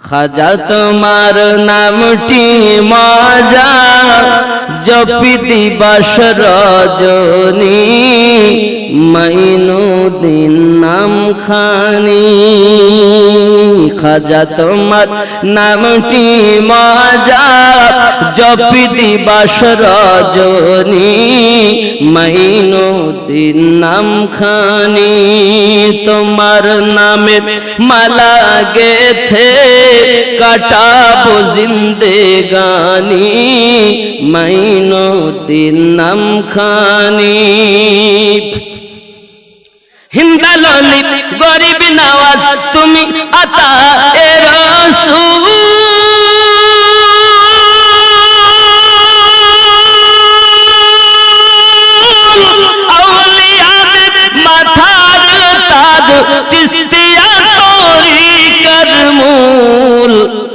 খাজা তোমার নামটি মজা জপি দিবাস রজনী, মাইনুদ্দিন নাম খানি খাজা তোমার নামটি মজা জপি দিবাস রজনী মাইনুদ্দিন নাম খানি তোমার নামে মালা গেথে কাটাবো জিন্দেগানি মাইনুদ্দিন নাম খানি হিন্দালি গরিব নওয়াজ, তুমি আতা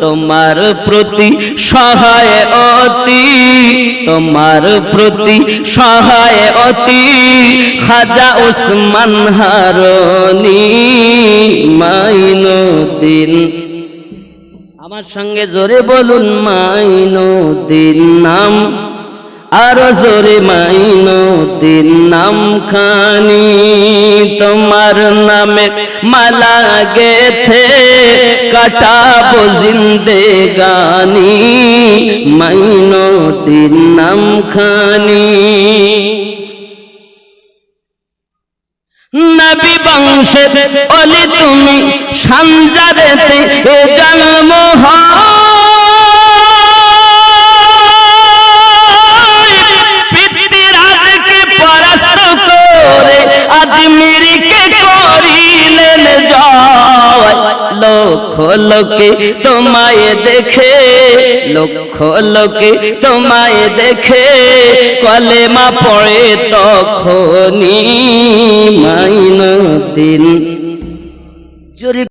তোমার প্রতি সহায় অতি, তোমার প্রতি সহায় অতি, খাজা উসমান হারনি মাইনুদ্দিন। আমার সঙ্গে জোরে বলুন মাইনুদ্দিন নাম, আরও জোরে মাইনুদ্দিন নাম খানি তোমার নামে মালা গেথে কাটাবো জিন্দেগানি মাইনুদ্দিন নাম খানি নবী বংশে অলি তুমি সঞ্জারেতে এ জন্ম আজমিরকে করিলেন জয়। লক্ষ লোকে তোমায় দেখে, লক্ষ লোকে তোমায় দেখে, কলেমা পড়ে তখনই মাইনুদ্দিন